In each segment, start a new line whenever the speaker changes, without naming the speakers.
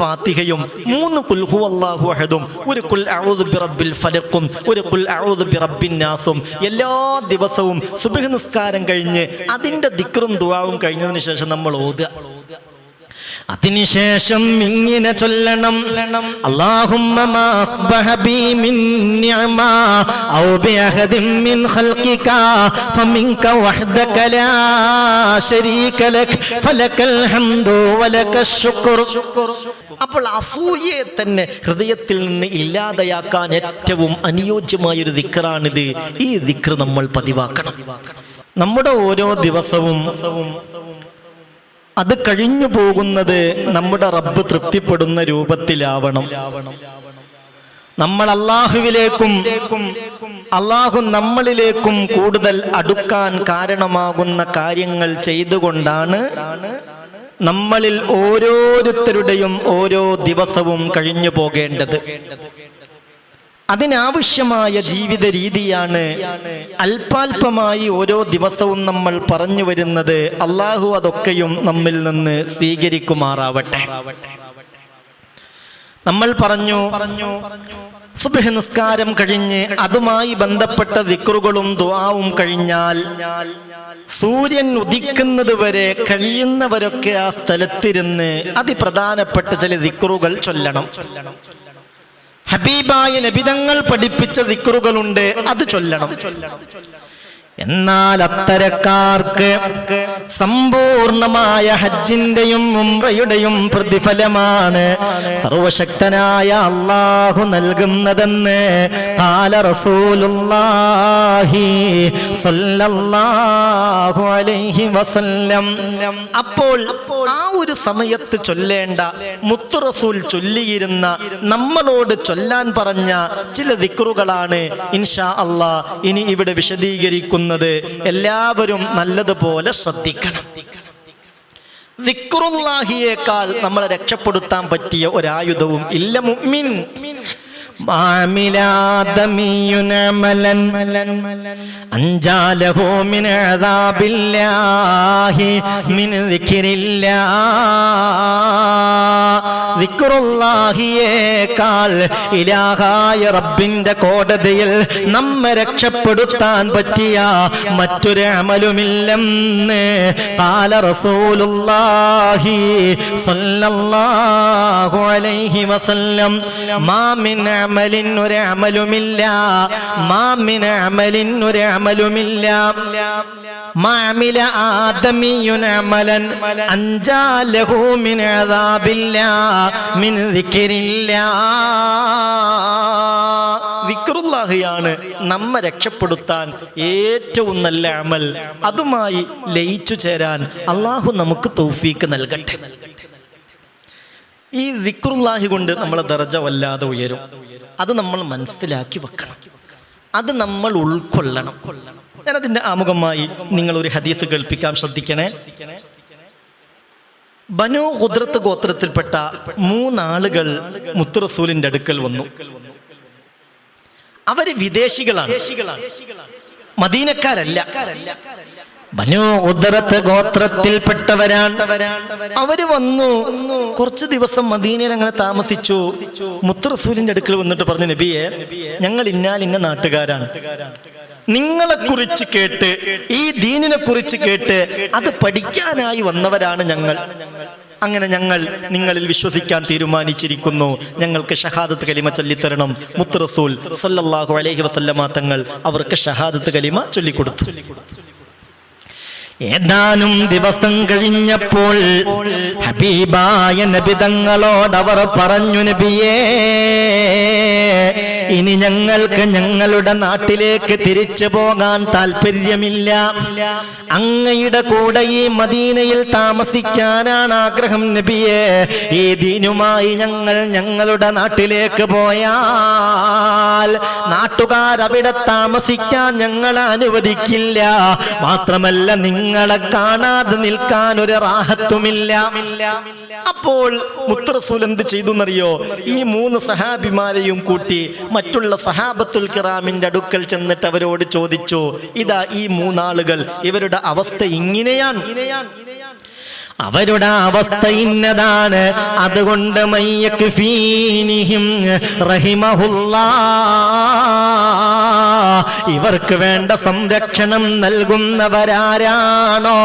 ഫാത്തിഹയും മൂന്ന് കുൽഹു അള്ളാഹു അഹദും. ഒരു കുൽ അഊദു ബിറബ്ബിൽ ഫലക്കും ഒരു കുൽ അഊദു ബിറബ്ബിൻ നാസും. എല്ലാ ദിവസവും സുബഹ് നിസ്കാരം കഴിഞ്ഞ് അതിന്റെ ദിക്റും ദുആവും കഴിഞ്ഞതിന് ശേഷം നമ്മൾ ഓതുക. അതിനുശേഷം ഇങ്ങനെ ചൊല്ലണം. അപ്പോൾ അസൂയയെ തന്നെ ഹൃദയത്തിൽ നിന്ന് ഇല്ലാതെയാക്കാൻ ഏറ്റവും അനുയോജ്യമായ ഒരു ദിക്റാണിത്. ഈ ദിക്ർ നമ്മൾ പതിവാക്കണം. നമ്മുടെ ഓരോ ദിവസവും അത് കഴിഞ്ഞു പോകുന്നത് നമ്മുടെ റബ്ബ് തൃപ്തിപ്പെടുന്ന രൂപത്തിലാവണം. നമ്മൾ അള്ളാഹുവിലേക്കും അള്ളാഹു നമ്മളിലേക്കും കൂടുതൽ അടുക്കാൻ കാരണമാകുന്ന കാര്യങ്ങൾ ചെയ്തുകൊണ്ടാണ് നമ്മളിൽ ഓരോരുത്തരുടെയും ഓരോ ദിവസവും കഴിഞ്ഞു പോകേണ്ടത്. അതിനാവശ്യമായ ജീവിത രീതിയാണ് അല്പാൽപമായി ഓരോ ദിവസവും നമ്മൾ പറഞ്ഞു വരുന്നത്. അള്ളാഹു അതൊക്കെയും നമ്മിൽ നിന്ന് സ്വീകരിക്കുമാറാവട്ടെ. നമ്മൾ പറഞ്ഞു പറഞ്ഞു സുബഹ നിസ്കാരം കഴിഞ്ഞ് അതുമായി ബന്ധപ്പെട്ട ദിക്റുകളും ദുആവും കഴിഞ്ഞാൽ സൂര്യൻ ഉദിക്കുന്നത് വരെ കഴിയുന്നവരൊക്കെ ആ സ്ഥലത്തിരുന്ന് അതിപ്രധാനപ്പെട്ട ചില ദിക്റുകൾ ചൊല്ലണം. ഹബീബായ നബിതങ്ങൾ പഠിപ്പിച്ച ദിക്റുകളുണ്ട് അത് ചൊല്ലണം. എന്നാൽ അത്തരക്കാർക്ക് സമ്പൂർണമായ ഹജ്ജിന്റെയും ഉംറയുടെയും പ്രതിഫലമാണ്. സർവശക്തനായ അള്ളാഹു നൽകുന്നതെന്ന് കാല സ്വല്ലല്ലാഹു അലൈഹി വസല്ലം. അപ്പോൾ ആ ഒരു സമയത്ത് ചൊല്ലേണ്ട മുത്തു റസൂൽ ചൊല്ലിയിരുന്ന നമ്മളോട് ചൊല്ലാൻ പറഞ്ഞ ചില ദിക്റുകളാണ് ഇൻഷാ അള്ളാഹ് ഇനി ഇവിടെ വിശദീകരിക്കുന്നത് എല്ലാവരും നല്ലതുപോലെ ശ്രദ്ധിക്കണം. ദിക്റുല്ലാഹിയേക്കാൾ നമ്മളെ രക്ഷപ്പെടുത്താൻ പറ്റിയ ഒരായുധവും ഇല്ല മുഅ്മിൻ. മാമില ആദമിയുൻ അമലൻ അഞ്ചാലഹു മിൻ അദാബില്ലാഹി മിൻ ദിക്റില്ലാ ദിക്റുല്ലാഹിയേക്കാൾ ഇലാഹായ റബ്ബിന്റെ കോടതിയിൽ നമ്മെ രക്ഷപ്പെടുത്താൻ പറ്റിയ മറ്റൊരു അമലുമില്ലെന്ന് കാല റസൂലുല്ലാഹി സ്വല്ലല്ലാഹു അലൈഹി വസല്ലം മാമിൻ അമലിൻ ഒരു അമലുമില്ല. മാമിന അമലിൻ ഒരു അമലുമില്ല. മാമില ആദമിയുൻ അമലൻ അഞ്ചാ മിൻ അദാബില്ലാ. മിൻ ദിക്രില്ലാ. ദിക്റുല്ലാഹിയാണ് നമ്മെ രക്ഷപ്പെടുത്താൻ ഏറ്റവും നല്ല അമൽ. അതുമായി ലയിച്ചു ചേരാൻ അള്ളാഹു നമുക്ക് തൗഫീക്ക് നൽകട്ടെ. ഈ ദിക്റുല്ലാഹി കൊണ്ട് നമ്മളെ ദർജ വല്ലാതെ ഉയരും. അത് നമ്മൾ മനസ്സിലാക്കി വെക്കണം. അത് നമ്മൾ ഉൾക്കൊള്ളണം. ഞാനതിന്റെ ആമുഖമായി നിങ്ങളൊരു ഹദീസ് കേൾപ്പിക്കാൻ ശ്രദ്ധിക്കണേ. ബനു ഖുദ്രത്ത് ഗോത്രത്തിൽപ്പെട്ട മൂന്നാളുകൾ മുത്തുറസൂലിന്റെ അടുക്കൽ വന്നു. അവർ വിദേശികളാണ്. മദീനക്കാരല്ല. ഉദരത്ത് ഗോത്രത്തിൽപ്പെട്ടവരാണ്. അവർ വന്നു. കുറച്ച് ദിവസം മദീനയിൽ അങ്ങനെ താമസിച്ചു. മുത്തറസൂലിന്റെ അടുക്കൽ വന്നിട്ട് പറഞ്ഞു നബിയെ ഞങ്ങൾ ഇന്നാൽ ഇന്ന നാട്ടുകാരാണ്. നിങ്ങളെ കുറിച്ച് കേട്ട് ഈ ദീനിനെ കുറിച്ച് കേട്ട് അത് പഠിക്കാനായി വന്നവരാണ് ഞങ്ങൾ. അങ്ങനെ ഞങ്ങൾ നിങ്ങളിൽ വിശ്വസിക്കാൻ തീരുമാനിച്ചിരിക്കുന്നു. ഞങ്ങൾക്ക് ഷഹാദത്ത് കലിമ ചൊല്ലിത്തരണം. മുത്തറസൂൽ സല്ലല്ലാഹു അലൈഹി വസല്ലമ തങ്ങൾ അവർക്ക് ഷഹാദത്ത് കലിമ ചൊല്ലിക്കൊടുത്തു. ഏതാനും ദിവസം കഴിഞ്ഞപ്പോൾ ഹബീബായ നബി തങ്ങളോടവർ പറഞ്ഞു നബിയേ ഇനി ഞങ്ങൾക്ക് ഞങ്ങളുടെ നാട്ടിലേക്ക് തിരിച്ചു പോകാൻ താല്പര്യമില്ല അങ്ങയുടെ കൂടെ ഈ മദീനയിൽ താമസിക്കാനാണ് ആഗ്രഹം നബിയെ. ഈ ദീനുമായി ഞങ്ങൾ ഞങ്ങളുടെ നാട്ടിലേക്ക് പോയാൽ നാട്ടുകാർ അവിടെ താമസിക്കാൻ ഞങ്ങൾ അനുവദിക്കില്ല. മാത്രമല്ല നിങ്ങളെ കാണാതെ നിൽക്കാൻ ഒരു റാഹത്തുമില്ല. അപ്പോൾ മുത്തറസൂൽ എന്ത് ചെയ്തു എന്നറിയോ ഈ മൂന്ന് സഹാബിമാരെയും കൂട്ടി മറ്റുള്ള സഹാബത്തുൽ കിറാമിന്റെ അടുക്കൽ ചെന്നിട്ട് അവരോട് ചോദിച്ചു ഇതാ ഈ മൂന്നാളുകൾ ഇവരുടെ അവസ്ഥ ഇങ്ങനെയാണ്. അവരുടെ അവസ്ഥ ഇന്നതാണ്. അതുകൊണ്ട് മയ്യക്ക് ഫീനിഹിം റഹിമഹുല്ല ഇവർക്ക് വേണ്ട സംരക്ഷണം നൽകുന്നവരാരാണോ?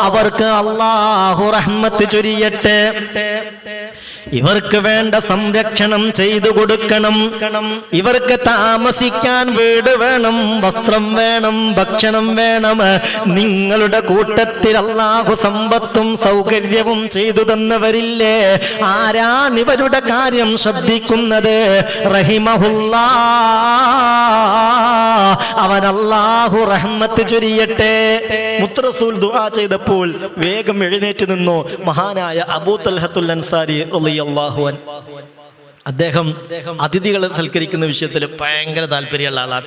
അവർക്ക് അള്ളാഹു റഹ്മത്ത് ചൊരിയട്ടെ. ഇവർക്ക് വേണ്ട സംരക്ഷണം ചെയ്തു കൊടുക്കണം. ഇവർക്ക് താമസിക്കാൻ വീട് വേണം വസ്ത്രം വേണം ഭക്ഷണം വേണം. നിങ്ങളുടെ കൂട്ടത്തിൽ അല്ലാഹു സമ്പത്തും സൗകര്യവും ചെയ്തു തന്നവരില്ലേ? ആരാണ് ഇവരുടെ കാര്യം ശ്രദ്ധിക്കുന്നത്? അവനല്ലാഹു അവൻ അള്ളാഹു റഹ്മത്ത് ചൊരിയട്ടെ. മുത്രസൂൽ ദുആ ചെയ്തപ്പോൾ വേഗം എഴുന്നേറ്റ് നിന്നു. മഹാനായ അബൂ തൽഹത്തുൽ അൻസാരി റളിയല്ലാഹു അൻ. അദ്ദേഹം അതിഥികളെ സൽക്കരിക്കുന്ന വിഷയത്തിൽ ഭയങ്കര താല്പര്യമുള്ള ആളാണ്.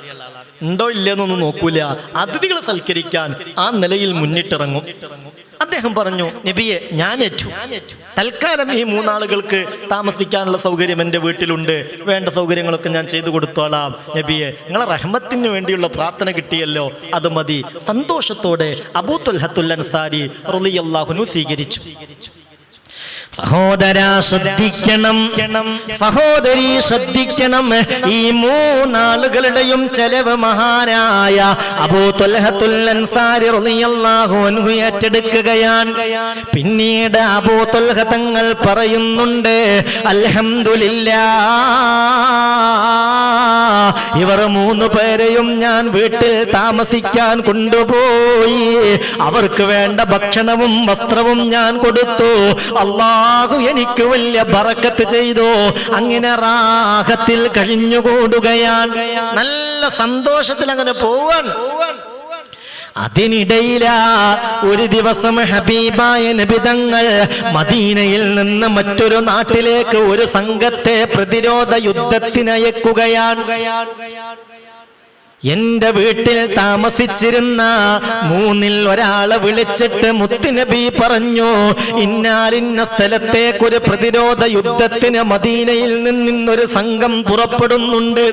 ഉണ്ടോ ഇല്ലെന്നൊന്നും നോക്കൂല. അതിഥികളെ സൽക്കരിക്കാൻ ആ നിലയിൽ മുന്നിട്ടിറങ്ങും. അദ്ദേഹം പറഞ്ഞു നബിയെ ഞാൻ ഏറ്റു. തൽക്കാലം ഈ മൂന്നാളുകൾക്ക് താമസിക്കാനുള്ള സൗകര്യം എന്റെ വീട്ടിലുണ്ട്. വേണ്ട സൗകര്യങ്ങളൊക്കെ ഞാൻ ചെയ്തു കൊടുത്തോളാം. നബിയെ നിങ്ങളെ റഹ്മത്തിന് വേണ്ടിയുള്ള പ്രാർത്ഥന കിട്ടിയല്ലോ. അത് മതി. സന്തോഷത്തോടെ അബൂത്തുൽ ഹത്തുൽ അൻസാരി റളിയല്ലാഹുനു സ്വീകരിച്ചു. സഹോദര ശ്രദ്ധിക്കണം. സഹോദരി ശ്രദ്ധിക്കണം. ഈ മൂന്നാളുകളുടെയും ചെലവ് മഹാനായ അബൂ അൻഹു ഏറ്റെടുക്കുകയാണ്. പിന്നീട് അബൂ തങ്ങൾ പറയുന്നുണ്ട് അൽഹംദുലില്ലാ ഇവർ മൂന്ന് പേരെയും ഞാൻ വീട്ടിൽ താമസിക്കാൻ കൊണ്ടുപോയി. അവർക്ക് വേണ്ട ഭക്ഷണവും വസ്ത്രവും ഞാൻ കൊടുത്തു. അള്ളാഹു എനിക്ക് വലിയ ബറക്കത്ത് ചെയ്തു. അങ്ങനെ റാഹത്തിൽ കഴിഞ്ഞുകൂടുകയാണ്. നല്ല സന്തോഷത്തിൽ അങ്ങനെ പോവാൻ അതിനിടയില ഒരു ദിവസം ഹബീബായ നബിതങ്ങൾ മദീനയിൽ നിന്ന് മറ്റൊരു നാട്ടിലേക്ക് ഒരു സംഘത്തെ പ്രതിരോധ യുദ്ധത്തിനയക്കുകയാണ് എന്റെ വീട്ടിൽ താമസിച്ചിരുന്ന മൂന്നിൽ ഒരാളെ വിളിച്ചിട്ട് മുത്തുനബി പറഞ്ഞു ഇന്നാലിന്ന സ്ഥലത്തേക്കൊരു പ്രതിരോധ യുദ്ധത്തിന് മദീനയിൽ നിന്നൊരു സംഘം പുറപ്പെടുന്നുണ്ട്.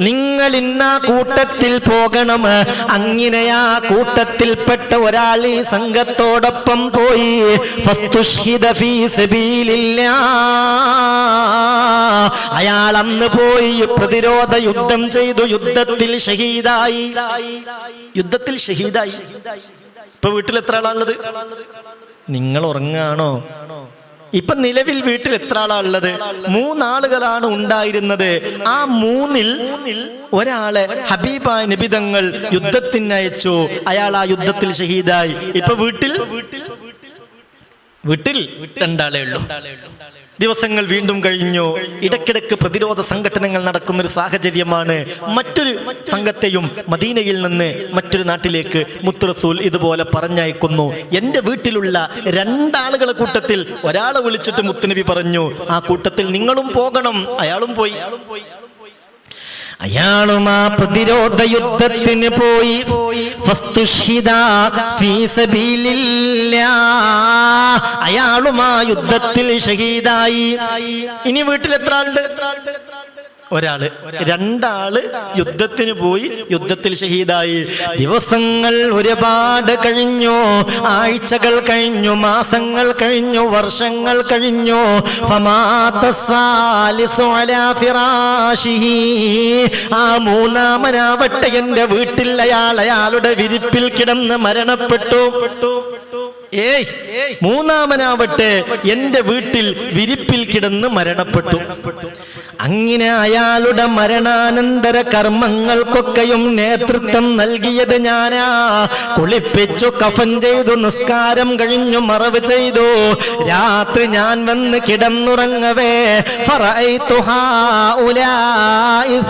നിങ്ങൾ ഇന്ന കൂട്ടത്തിൽ പോകണം. അങ്ങനെ ആ കൂട്ടത്തിൽപ്പെട്ട ഒരാൾ ഈ സംഘത്തോടൊപ്പം പോയി. അയാൾ അന്ന് പോയി പ്രതിരോധ യുദ്ധം ചെയ്തു. യുദ്ധത്തിൽ ഷഹീദായി. യുദ്ധത്തിൽ ഷഹീദായി. ഇപ്പൊ വീട്ടിൽ എത്ര ആളാണുള്ളത്? നിങ്ങൾ ഉറങ്ങാണോ ഇപ്പൊ നിലവിൽ വീട്ടിൽ എത്ര ആളാണുള്ളത്? മൂന്നാളുകളാണ് ഉണ്ടായിരുന്നത്. ആ മൂന്നിൽ ഒരാളെ ഹബീബായ നിബിതങ്ങൾ യുദ്ധത്തിന് അയച്ചു. അയാൾ ആ യുദ്ധത്തിൽ ഷഹീദായി. ഇപ്പൊ വീട്ടിൽ? വീട്ടിൽ രണ്ടാളേ ഉള്ളൂ. ദിവസങ്ങൾ വീണ്ടും കഴിഞ്ഞു. ഇടയ്ക്കിടയ്ക്ക് പ്രതിരോധ സംഘടനകൾ നടക്കുന്ന ഒരു സാഹചര്യമാണ്. മറ്റൊരു സംഘത്തെയും മദീനയിൽ നിന്ന് മറ്റൊരു നാട്ടിലേക്ക് മുത്തുറസൂൽ ഇതുപോലെ പറഞ്ഞയക്കുന്നു. എന്റെ വീട്ടിലുള്ള രണ്ടാളുകളെ കൂട്ടത്തിൽ ഒരാളെ വിളിച്ചിട്ട് മുത്തുനബി പറഞ്ഞു ആ കൂട്ടത്തിൽ നിങ്ങളും പോകണം. അയാളും പോയി. അയാളും ആ പ്രതിരോധ യുദ്ധത്തിന് പോയി. അയാളും ആ യുദ്ധത്തിൽ ഷഹീദായി. ഇനി വീട്ടിൽ എത്ര ആളുണ്ട് ഒരാൾ. രണ്ടാൾ യുദ്ധത്തിന് പോയി. യുദ്ധത്തിൽ ഷഹീദായി. ദിവസങ്ങൾ ഒരുപാട് കഴിഞ്ഞു. ആഴ്ചകൾ കഴിഞ്ഞു. മാസങ്ങൾ കഴിഞ്ഞു. വർഷങ്ങൾ കഴിഞ്ഞു. ആ മൂന്നാമനാവട്ടെ എന്റെ വീട്ടിൽ അയാൾ അയാളുടെ വിരിപ്പിൽ കിടന്ന് മരണപ്പെട്ടു. ഏയ് മൂന്നാമനാവട്ടെ എന്റെ വീട്ടിൽ വിരിപ്പിൽ കിടന്ന് മരണപ്പെട്ടു. അങ്ങനെ അയാളുടെ മരണാനന്തര കർമ്മങ്ങൾക്കൊക്കെയും നേതൃത്വം നൽകിയത് ഞാനാ. കുളിപ്പിച്ചു കഫൻ ചെയ്തു നിസ്കാരം കഴിഞ്ഞു മറവ് ചെയ്തു. രാത്രി ഞാൻ വന്ന് കിടന്നുറങ്ങവേ. ഈ ഹാഉലാഇ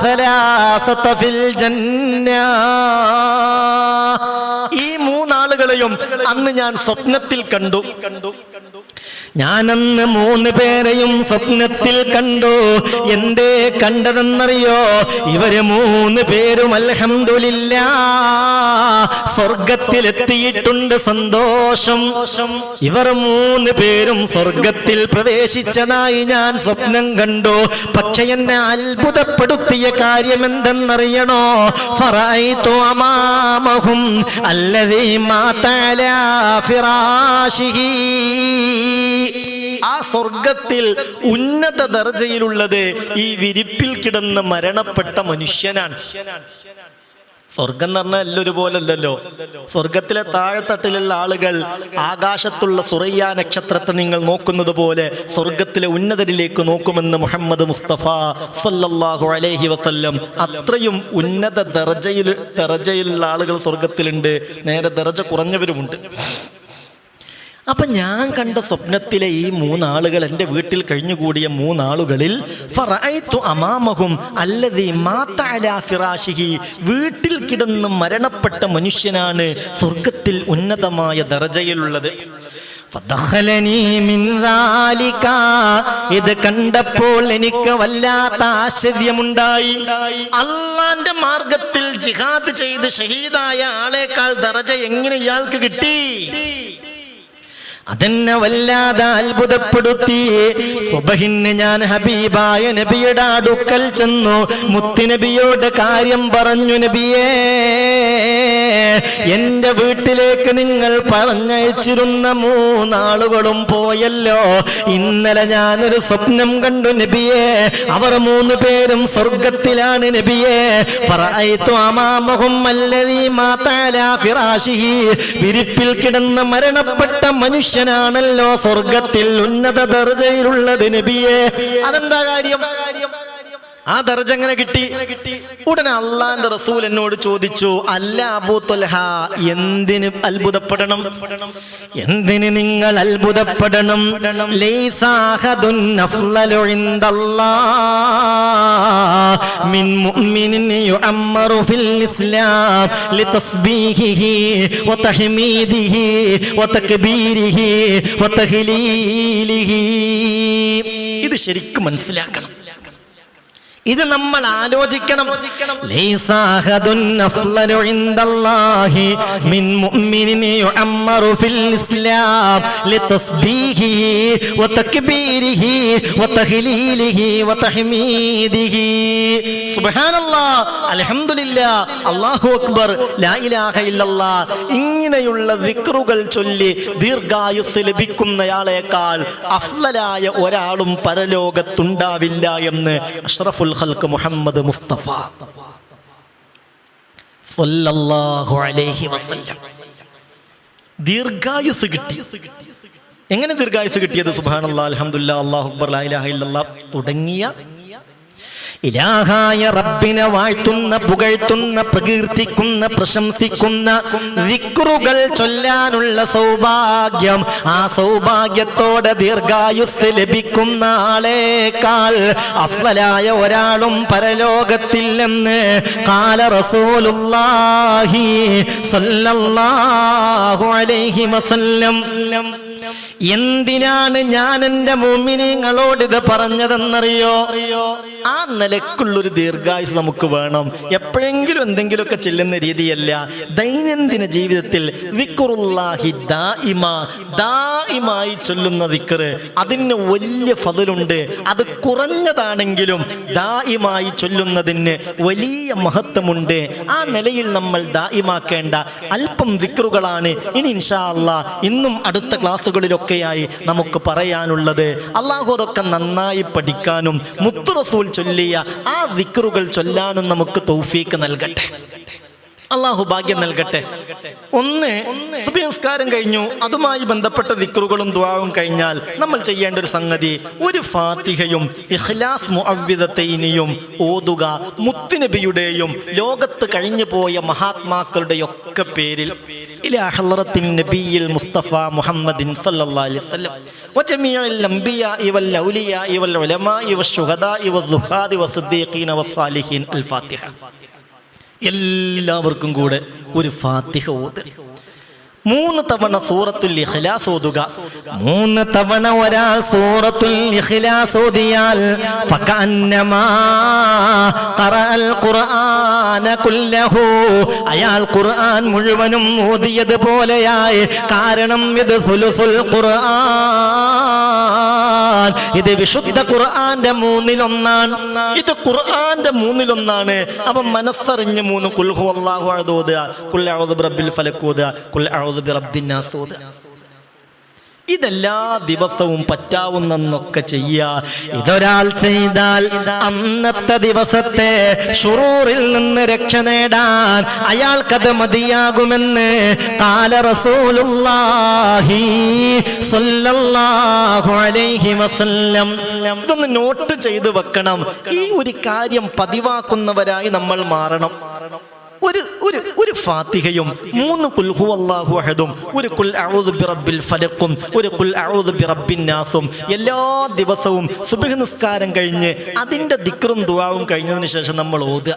മൂന്നാളുകളെയും അന്ന് ഞാൻ സ്വപ്നത്തിൽ കണ്ടു കണ്ടു. ഞാനന്ന് മൂന്ന് പേരെയും സ്വപ്നത്തിൽ കണ്ടു. എന്തേ കണ്ടതെന്നറിയോ? ഇവർ മൂന്ന് പേരും അൽഹംദുലില്ല. സ്വർഗത്തിലെത്തിയിട്ടുണ്ട് സന്തോഷം. ഇവർ മൂന്ന് പേരും സ്വർഗത്തിൽ പ്രവേശിച്ചതായി ഞാൻ സ്വപ്നം കണ്ടു. പക്ഷെ എന്നെ അത്ഭുതപ്പെടുത്തിയ കാര്യം എന്തെന്നറിയണോ ഫറൈതു അമാമഹും അല്ലതീ മാതാലാ ഫിറാശിഹി ആ സ്വർഗത്തിൽ ഉന്നത ദർജയിലുള്ളത് ഈ വിരിപ്പിൽ കിടന്ന് മരണപ്പെട്ട മനുഷ്യനാണ്. സ്വർഗം എന്ന് പറഞ്ഞാൽ എല്ലാവരും പോലല്ലല്ലോ സ്വർഗത്തിലെ താഴെത്തട്ടിലുള്ള ആളുകൾ ആകാശത്തുള്ള സുറയ്യ നക്ഷത്രത്തെ നിങ്ങൾ നോക്കുന്നത് പോലെ സ്വർഗത്തിലെ ഉന്നതരിലേക്ക് നോക്കുമെന്ന് മുഹമ്മദ് മുസ്തഫ സല്ലല്ലാഹു അലൈഹി വസല്ലം അത്രയും ഉന്നത ദർജയിൽ ദർജയിലുള്ള ആളുകൾ സ്വർഗത്തിലുണ്ട്. നേരെ ദർജ കുറഞ്ഞവരുമുണ്ട്. അപ്പൊ ഞാൻ കണ്ട സ്വപ്നത്തിലെ ഈ മൂന്നാളുകൾ എന്റെ വീട്ടിൽ കഴിഞ്ഞുകൂടിയ മൂന്നാളുകളിൽ അമാമഹും ഫിറാശിഹി വീട്ടിൽ കിടന്ന് മരണപ്പെട്ട മനുഷ്യനാണ് സ്വർഗത്തിൽ ഉന്നതമായ ദർജയിലുള്ളത്. ഇത് കണ്ടപ്പോൾ എനിക്ക് വല്ലാത്ത ആശ്ചര്യമുണ്ടായി അള്ളാന്റെ മാർഗത്തിൽ ജിഹാദ് ചെയ്ത് ഷഹീദായ ആളേക്കാൾ ദറജ എങ്ങനെ ഇയാൾക്ക് കിട്ടി അതെന്നെ വല്ലാതെ അത്ഭുതപ്പെടുത്തി. സുബഹിന് ഞാൻ ഹബീബായ നബിയുടെ അടുക്കൽ ചെന്നു. മുത്തുനബിയോട് കാര്യം പറഞ്ഞു നബിയേ. എന്റെ വീട്ടിലേക്ക് നിങ്ങൾ പറഞ്ഞയച്ചിരുന്ന മൂന്നാളുകളും പോയല്ലോ. ഇന്നലെ ഞാനൊരു സ്വപ്നം കണ്ടു നബിയെ. അവർ മൂന്ന് പേരും സ്വർഗത്തിലാണ് നബിയെ. വിരിപ്പിൽ കിടന്ന മരണപ്പെട്ട മനുഷ്യനാണല്ലോ സ്വർഗത്തിൽ ഉന്നത ദർജയിലുള്ളത് നബിയെ. അതെന്താ കാര്യം? ആ ദർജ എങ്ങനെ കിട്ടി? ഉടനെ അള്ളാന്റെ റസൂൽ എന്നോട് ചോദിച്ചു അല്ല അബൂ തൊൽഹ എന്തിന് അത്ഭുതപ്പെടണം? എന്തിന് നിങ്ങൾ അത്ഭുതപ്പെടണം? ഇത് ശരിക്കും മനസ്സിലാക്കണം. ഇത് നമ്മൾ ആലോചിക്കണം. അള്ളാഹു അക്ബർ ഇങ്ങനെയുള്ള ദിക്റുകൾ ചൊല്ലി ദീർഘായുസ് ലഭിക്കുന്നയാളേക്കാൾ അഫ്ലലായ ഒരാളും പരലോകത്തുണ്ടാവില്ല എന്ന് അഷ്റഫുൽ ഖൽക്ക് മുഹമ്മദ് മുസ്തഫ സല്ലല്ലാഹു അലൈഹി വസല്ലം. ദീർഘായുസ് കിട്ടി. എങ്ങനെ ദീർഘായുസ് കിട്ടിയത്? സുബ്ഹാനല്ലാഹ് അലഹമുല്ല അല്ലാഹു അക്ബർ ലാ ഇലാഹ തുടങ്ങിയ ഇലാഹായ റബ്ബിനെ വാഴ്ത്തുന്ന പുകഴ്ത്തുന്ന പ്രകീർത്തിക്കുന്ന പ്രശംസിക്കുന്ന വിക്രുകൾ ചൊല്ലാനുള്ള സൗഭാഗ്യം ആ സൗഭാഗ്യത്തോടെ ദീർഘായുസ് ലഭിക്കുന്ന ആളേക്കാൾ അഫ്സലായ ഒരാളും പരലോകത്തില്ലെന്ന് കാല റസൂലുല്ലാഹി സല്ലല്ലാഹു അലൈഹി വസല്ലം എന്തിനാണ് ഞാൻ എന്റെ മോമിനിങ്ങളോട് ഇത് പറഞ്ഞതെന്നറിയോ? ആ നിലക്കുള്ളൊരു ദീർഘായുസ് നമുക്ക് വേണം. എപ്പോഴെങ്കിലും എന്തെങ്കിലുമൊക്കെ ചെല്ലുന്ന രീതിയല്ല. ദൈനംദിന ജീവിതത്തിൽ വിക്കുറുല്ലാഹി ദായിമായി ചൊല്ലുന്ന വിക്കറ് അതിന് വലിയ ഫതിലുണ്ട്. അത് കുറഞ്ഞതാണെങ്കിലും ദായിമായി ചൊല്ലുന്നതിന് വലിയ മഹത്വമുണ്ട്. ആ നിലയിൽ നമ്മൾ ദായിമാക്കേണ്ട അല്പം വിക്റുകളാണ് ഇനി ഇൻഷാ അല്ല ഇന്നും അടുത്ത ക്ലാസ്സുകളിലൊക്കെയായി നമുക്ക് പറയാനുള്ളത്. അള്ളാഹു അതൊക്കെ നന്നായി പഠിക്കാനും മുത്തു റസൂൽ ചൊല്ലിയ ആ വിക്റുകൾ ചൊല്ലാനും നമുക്ക് തൗഫീക്ക് നൽകട്ടെ. അള്ളാഹു ഭാഗ്യം നൽകട്ടെ. ഒന്ന് സംസ്കാരം കഴിഞ്ഞു. അതുമായി ബന്ധപ്പെട്ട ദിക്റുകളും ദ്വാവും കഴിഞ്ഞാൽ നമ്മൾ ചെയ്യേണ്ട ഒരു സംഗതി ഒരു ഫാത്തിഹയും ഇഖ്ലാസ് മുഅവ്വിദത്തൈനിയും ഓതുക മുത്തുനബിയുടെയും ലോകത്ത് കഴിഞ്ഞു പോയ മഹാത്മാക്കളുടെയൊക്കെ പേരിൽ ഇലാ ഹളറത്തിൻ നബിയിൽ മുസ്തഫ മുഹമ്മദിൻ സല്ലല്ലാഹു അലൈഹി വസല്ലം وجميع الأنبياء والأولياء والعلماء والشهداء والزهاد والصديقين والصالحين الفاتحة എല്ലാവർക്കും കൂടെ ഒരു ഫാത്തിഹ ഓത് മൂന്ന് തവണ സൂറത്തുൽ ഇഖ്ലാസ് ഓതുക. മൂന്ന് തവണ ഒരാൾ സൂറത്തുൽ ഇഖ്ലാസ് ഓതിയാൽ അയാൾ ഖുർആൻ മുഴുവനും ഓതിയത് പോലെയായി കാരണം ഇത് സുലുസുൽ ഖുർആൻ ഇത് വിശുദ്ധ ഖുർആന്റെ മൂന്നിലൊന്നാണ്. ഇത് ഖുർആന്റെ മൂന്നിലൊന്നാണ്. അപ്പം മനസ്സറിഞ്ഞ് മൂന്ന് കുൽഹു അള്ളാഹു അഴുതോതുക കുൽ അഊദു ബിറബ്ബിൽ ഫലക് ഓതുക കുൽ ഓതുക ഇതെല്ലാ ദിവസവും പറ്റാവുന്നൊക്കെ ചെയ്യുക ഇതൊരാൾ ചെയ്താൽ അന്നത്തെ ദിവസത്തെ ഷുറൂറിൽ നിന്ന് രക്ഷ നേടാൻ അയാൾക്കത് മതിയാകുമെന്ന് വസല്ലം. ഇതൊന്ന് നോട്ട് ചെയ്ത് വെക്കണം. ഈ ഒരു കാര്യം പതിവാക്കുന്നവരായി നമ്മൾ മാറണം. ഒരു ഒരു ഒരു ഫാത്തിഹയും മൂന്ന് കുൽ ഹുവല്ലാഹു അഹദും ഒരു കുൽ അഊദു ബിറബ്ബിൽ ഫലഖും ഒരു കുൽ അഊദു ബിറബ്ബിൻ നാസും എല്ലാ ദിവസവും സുബഹ് നിസ്കാരം കഴിഞ്ഞ് അതിന്റെ ദിക്റും ദുആവും കഴിഞ്ഞതിന് ശേഷം നമ്മൾ ഓതുക.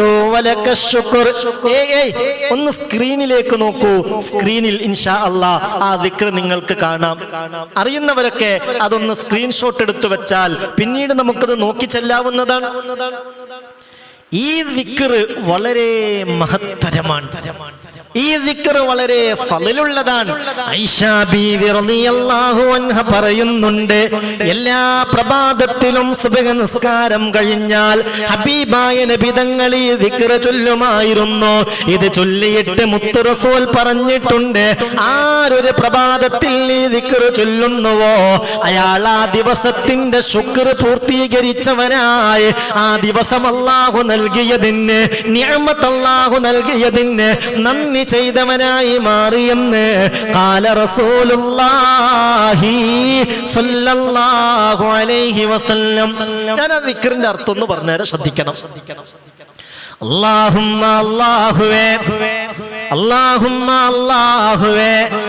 ഒന്ന് സ്ക്രീനിലേക്ക് നോക്കൂ. സ്ക്രീനിൽ ഇൻഷാ അള്ളാ ആ ദിക്ര നിങ്ങൾക്ക് കാണാം. അറിയുന്നവരൊക്കെ അതൊന്ന് സ്ക്രീൻഷോട്ട് എടുത്തു വെച്ചാൽ പിന്നീട് നമുക്കത് നോക്കി ചെല്ലാവുന്നതാണ്. ഈ ദിക്റ് വളരെ മഹത്തരമാണ്. തരമാണ് ഈ ദിക്ർ വളരെ അൻഹ പറയുന്നുണ്ട് എല്ലാ പ്രഭാതത്തിലും സുബഹ നിസ്കാരം കഴിഞ്ഞാൽ ഹബീബായ നബി തങ്ങൾ ഈ ദിക്ർ ചൊല്ലുമായിരുന്നു. ഇത് ചൊല്ലിയിട്ട് മുത്ത് റസൂൽ പറഞ്ഞിട്ടുണ്ട് ആരൊരു പ്രഭാതത്തിൽ ഈ ദിക്ർ ചൊല്ലുന്നുവോ? അയാൾ ആ ദിവസത്തിന്റെ ശുക്ർ പൂർത്തീകരിച്ചവനായി. ആ ദിവസം അല്ലാഹു നൽകിയതിന് നിഅമത്ത് അല്ലാഹു നൽകിയതിന് നന്ദി ചെയ്തവനായി മാറിയെന്ന് കാല റസൂലുള്ളാഹി അലൈഹി വസല്ലം. ഞാൻ ആ നിക്കറിന്റെ അർത്ഥം ഒന്ന് പറഞ്ഞുതരാം ശ്രദ്ധിക്കണം. അല്ലാഹുമ്മ അള്ളാഹുവേ അല്ലാഹുമ്മ അല്ലാഹുവേ.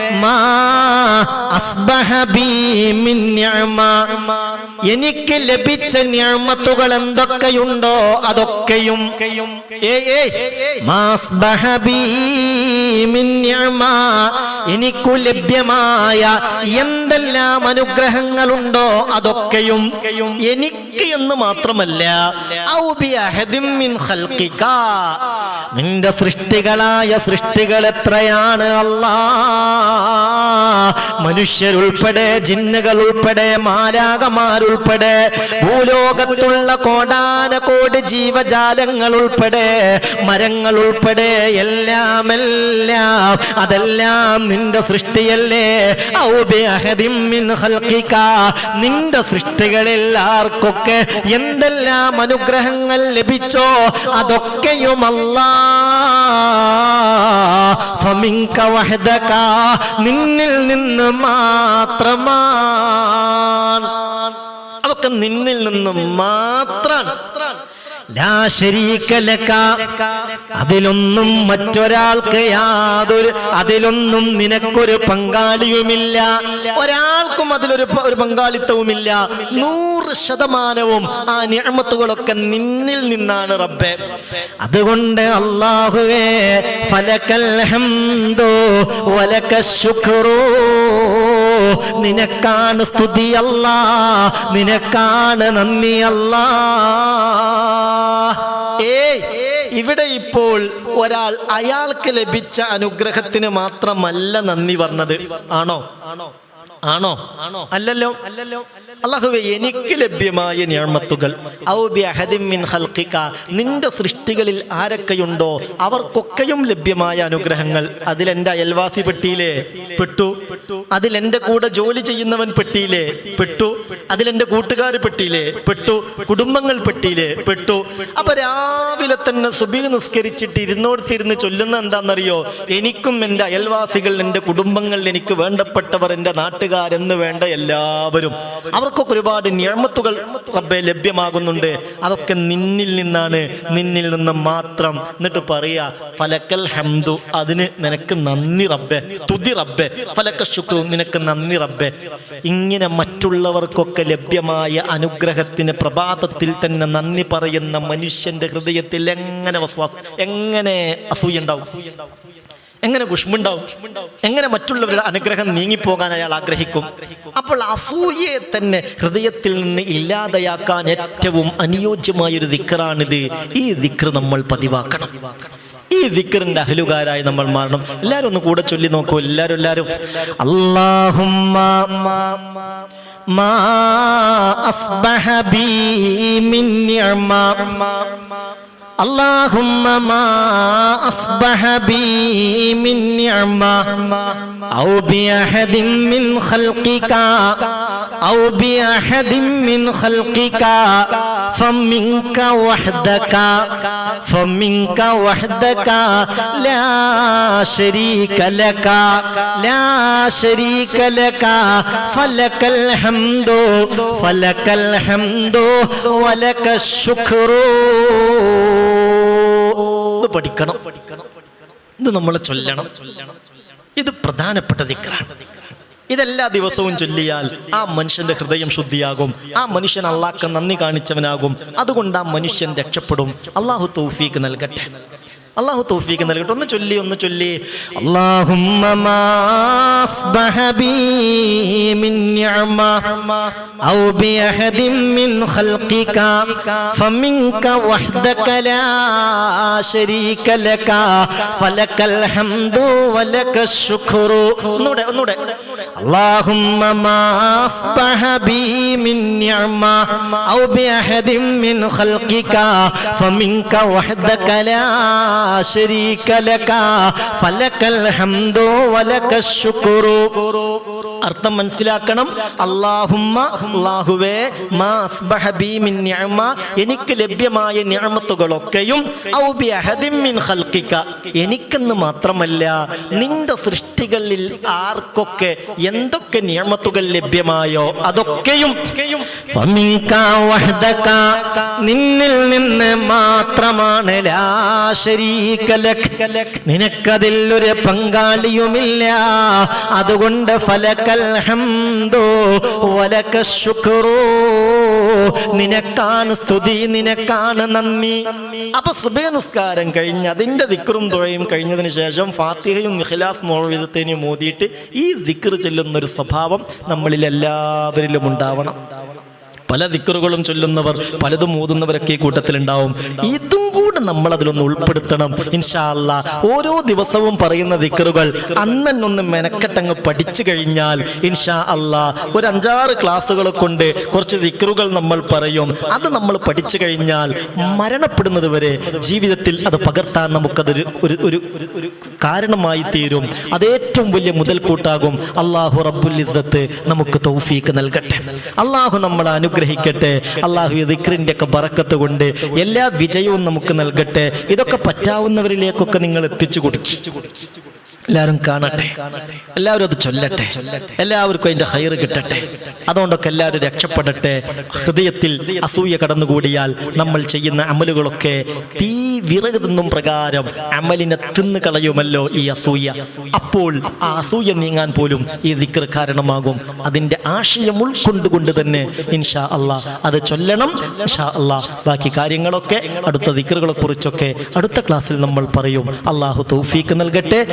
എനിക്ക് ലഭിച്ച ഞാമത്തുകൾ എന്തൊക്കെയുണ്ടോ അതൊക്കെയും. എനിക്കു ലഭ്യമായ എന്തെല്ലാം അനുഗ്രഹങ്ങളുണ്ടോ അതൊക്കെയും. എനിക്ക് എന്ന് മാത്രമല്ല നിന്റെ സൃഷ്ടികളായ സൃഷ്ടികൾ എത്രയാണ് അല്ലാ? മനുഷ്യരുൾപ്പെടെ ജിന്നുകൾ ഉൾപ്പെടെ മാലാകമാരുൾപ്പെടെ ഭൂലോകത്തുള്ള കോടാന കോടി ജീവജാലങ്ങൾ ഉൾപ്പെടെ മരങ്ങൾ ഉൾപ്പെടെ എല്ലാം എല്ലാം അതെല്ലാം നിന്റെ സൃഷ്ടിയല്ലേ നിന്റെ സൃഷ്ടികളിൽ ആർക്കൊക്കെ എന്തെല്ലാം അനുഗ്രഹങ്ങൾ ലഭിച്ചോ ഫമിൻക വഹദക. നിന്നിൽ നിന്ന് മാത്രമാണ് അതൊക്കെ നിന്നിൽ നിന്ന് മാത്രമാണ്. അതിലൊന്നും മറ്റൊരാൾക്ക് യാതൊരു അതിലൊന്നും നിനക്കൊരു പങ്കാളിയുമില്ല. ഒരാൾക്കും അതിലൊരു ഒരു പങ്കാളിത്തവുമില്ല. നൂറ് ശതമാനവും ആ ഞാമത്തുകളൊക്കെ നിന്നിൽ നിന്നാണ് റബ്ബെ. അതുകൊണ്ട് അള്ളാഹുവേ ഫലക്കൽ ഹംദു വലക ശുക്രു. നിനക്കാണ് സ്തുതി അല്ല നിനക്കാണ് നന്ദി അല്ല. ഏയ് ഇവിടെ ഇപ്പോൾ ഒരാൾ അയാൾക്ക് ലഭിച്ച അനുഗ്രഹത്തിന് മാത്രമല്ല നന്ദി പറഞ്ഞത്. ആണോ? ആണോ ആണോ? ആണോ? അല്ലല്ലോ. അല്ലല്ലോ. അള്ളാഹുവെ എനിക്ക് ലഭ്യമായ ഞാമത്തുകൾ. നിന്റെ സൃഷ്ടികളിൽ ആരൊക്കെയുണ്ടോ അവർക്കൊക്കെയും ലഭ്യമായ അനുഗ്രഹങ്ങൾ. അതിൽ എന്റെ അയൽവാസി പെട്ടിയിലെ പെട്ടു. അതിൽ എന്റെ കൂടെ ജോലി ചെയ്യുന്നവൻ പെട്ടിയിലെ പെട്ടു. അതിൽ എന്റെ കൂട്ടുകാർ പെട്ടിയിലെ പെട്ടു. കുടുംബങ്ങൾ പെട്ടിയിലെ പെട്ടു. അപ്പൊ രാവിലെ തന്നെ സുബി നിസ്കരിച്ചിട്ട് ഇരുന്നോടത്തിരുന്ന് ചൊല്ലുന്ന എന്താണെന്നറിയോ? എനിക്കും എന്റെ അയൽവാസികൾ എന്റെ കുടുംബങ്ങൾ എനിക്ക് വേണ്ടപ്പെട്ടവർ എന്റെ നാട്ടുകാരെന്ന് വേണ്ട എല്ലാവരും. അവർക്കൊക്കെ ഒരുപാട് ഞാമത്തുകൾ റബ്ബെ ലഭ്യമാകുന്നുണ്ട്. അതൊക്കെ നിന്നിൽ നിന്നാണ്. നിന്നിൽ നിന്ന് മാത്രം. എന്നിട്ട് പറയാ ഫലക്കൽ ഹംദു അതിന് നിനക്ക് നന്ദി റബ്ബെ. സ്തുതി റബ്ബെ. ഫലക്ക ശുക്രു നിനക്ക് നന്ദി റബ്ബെ. ഇങ്ങനെ മറ്റുള്ളവർക്കൊക്കെ ലഭ്യമായ അനുഗ്രഹത്തിന് പ്രഭാതത്തിൽ തന്നെ നന്ദി പറയുന്ന മനുഷ്യന്റെ ഹൃദയത്തിൽ എങ്ങനെ എങ്ങനെ അസൂയ ഉണ്ടാവും? എങ്ങനെ കുഷ്മുണ്ടാവും എങ്ങനെ മറ്റുള്ളവരുടെ അനുഗ്രഹം നീങ്ങിപ്പോകാൻ അയാൾ ആഗ്രഹിക്കും? അപ്പോൾ അസൂയയെ തന്നെ ഹൃദയത്തിൽ നിന്ന് ഇല്ലാതെയാക്കാൻ ഏറ്റവും അനുയോജ്യമായൊരു ദിക്കറാണിത്. ഈ ദിക്ർ നമ്മൾ പതിവാക്കണം. ഈ ദിക്കറിന്റെ അഹലുകാരായി നമ്മൾ മാറണം. എല്ലാവരും ഒന്ന് കൂടെ ചൊല്ലി നോക്കൂ. എല്ലാവരും എല്ലാവരും അള്ളാഹുമ്മ മാ അസ്ബഹ ബി മിൻ നിഅമ. اللهم ما أصبح بي من نعمة أو بأحد من خلقك أو بأحد من خلقك فمنك وحدك فمنك وحدك لا شريك لك لا شريك لك فلك الحمد فلك الحمد ولك الشكر ഇത് പഠിക്കണം ഇത് നമ്മൾ ചൊല്ലണം ഇത് പ്രധാനപ്പെട്ട ദിക്റാണ് ഇതെല്ലാ ദിവസവും ചൊല്ലിയാൽ ആ മനുഷ്യന്റെ ഹൃദയം ശുദ്ധിയാകും. ആ മനുഷ്യൻ അള്ളാഹ്ക്ക് നന്ദി കാണിച്ചവനാകും. അതുകൊണ്ട് ആ മനുഷ്യൻ രക്ഷപ്പെടും. അള്ളാഹു തൗഫീക്ക് നൽകട്ടെ. അള്ളാഹു തൗഫീക്ക് നൽകട്ടെ ഒന്ന് ചൊല്ലി ഒന്ന് ചൊല്ലി അല്ലാഹുമ്മ മാ അസ്ബഹ ബി മിൻ നിഅമ ഔ ബി അഹദിൻ മിൻ ഖൽഖിക ഫമിൻക വഹ്ദക ലാ ശരീക ലക ഫലകൽ ഹംദു വലക ശുക്രു ഒന്നൂടെ ഒന്നൂടെ اللهم ما أصبح بي من نعمة أو بأحد من خلقك فمنك وحدك لا شريك لك فلك الحمد ولك الشكر അർത്ഥം മനസ്സിലാക്കണം. അള്ളാഹുമ്മ എനിക്ക് ലഭ്യമായ ഞാമത്തുകളൊക്കെയും എനിക്കെന്ന് മാത്രമല്ല നിന്റെ സൃഷ്ടികളിൽ ആർക്കൊക്കെ എന്തൊക്കെ നിയമത്തുകൾ ലഭ്യമായോ അതൊക്കെയും നിന്നിൽ നിന്ന് മാത്രമാണ് നിനക്കതിൽ ഒരു പങ്കാളിയുമില്ല. അതുകൊണ്ട് ശുക്രു നിനക്കാണ് സ്തുതി നിനക്കാണ് നന്ദി. അപ്പൊ സുബഹ നിസ്കാരം കഴിഞ്ഞ് അതിന്റെ ദിക്റും തുഴയും കഴിഞ്ഞതിന് ശേഷം ഫാത്തിഹയും ഇഖ്ലാസ് മോഹിതത്തിനെയും മോദിയിട്ട് ഈ ദിക്ർ ചെല്ലുന്ന ഒരു സ്വഭാവം നമ്മളിൽ എല്ലാവരിലും ഉണ്ടാവണം പല ദിക്കറുകളും ചൊല്ലുന്നവർ പലതും ഓതുന്നവരൊക്കെ ഈ കൂട്ടത്തിലുണ്ടാവും. ഇതും കൂടെ നമ്മൾ അതിലൊന്ന് ഉൾപ്പെടുത്തണം. ഇൻഷാല്ല ഓരോ ദിവസവും പറയുന്ന ദിക്കറുകൾ അന്നൊന്ന് മെനക്കെട്ടങ്ങ് പഠിച്ചു കഴിഞ്ഞാൽ ഇൻഷാ അല്ല ഒരു അഞ്ചാറ് ക്ലാസ്സുകൾ കൊണ്ട് കുറച്ച് ദിക്കറുകൾ നമ്മൾ പറയും. അത് നമ്മൾ പഠിച്ചു കഴിഞ്ഞാൽ മരണപ്പെടുന്നത് വരെ ജീവിതത്തിൽ അത് പകർത്താൻ നമുക്കതൊരു ഒരു ഒരു ഒരു- കാരണമായി തീരും. അത് ഏറ്റവും വലിയ മുതൽക്കൂട്ടാകും. അള്ളാഹു റബ്ബുൽ ഇസ്സത്ത് നമുക്ക് തൗഫീക്ക് നൽകട്ടെ. അള്ളാഹു നമ്മളെ അനുഗ്രഹിക്കട്ടെ. അള്ളാഹു ദിക്രിന്റെ ഒക്കെ ബറക്കത്ത് കൊണ്ട് എല്ലാ വിജയവും നമുക്ക് നൽകട്ടെ. ഇതൊക്കെ പറ്റാവുന്നവരിലേക്കൊക്കെ നിങ്ങൾ എത്തിച്ചു കൊടുക്കും. എല്ലാവരും കാണട്ടെ. എല്ലാവരും അത് ചൊല്ലട്ടെ. എല്ലാവർക്കും അതിന്റെ ഹൈർ കിട്ടട്ടെ. അതുകൊണ്ടൊക്കെ എല്ലാവരും രക്ഷപ്പെടട്ടെ. ഹൃദയത്തിൽ അസൂയ കടന്നുകൂടിയാൽ നമ്മൾ ചെയ്യുന്ന അമലുകളൊക്കെ തീ വിറക് തിന്നും പ്രകാരം അമലിനെ തിന്നു കളയുമല്ലോ ഈ അസൂയ. അപ്പോൾ ആ അസൂയ നീങ്ങാൻ പോലും ഈ ദിക്കർ കാരണമാകും. അതിന്റെ ആശയം ഉൾക്കൊണ്ടുകൊണ്ട് തന്നെ ഇൻഷാ അള്ളാ അത് ചൊല്ലണം. ഇൻഷാ അള്ളാ ബാക്കി കാര്യങ്ങളൊക്കെ അടുത്ത ദിക്കറുകളെ കുറിച്ചൊക്കെ അടുത്ത ക്ലാസ്സിൽ നമ്മൾ പറയും. അള്ളാഹു തൗഫീക്ക് നൽകട്ടെ.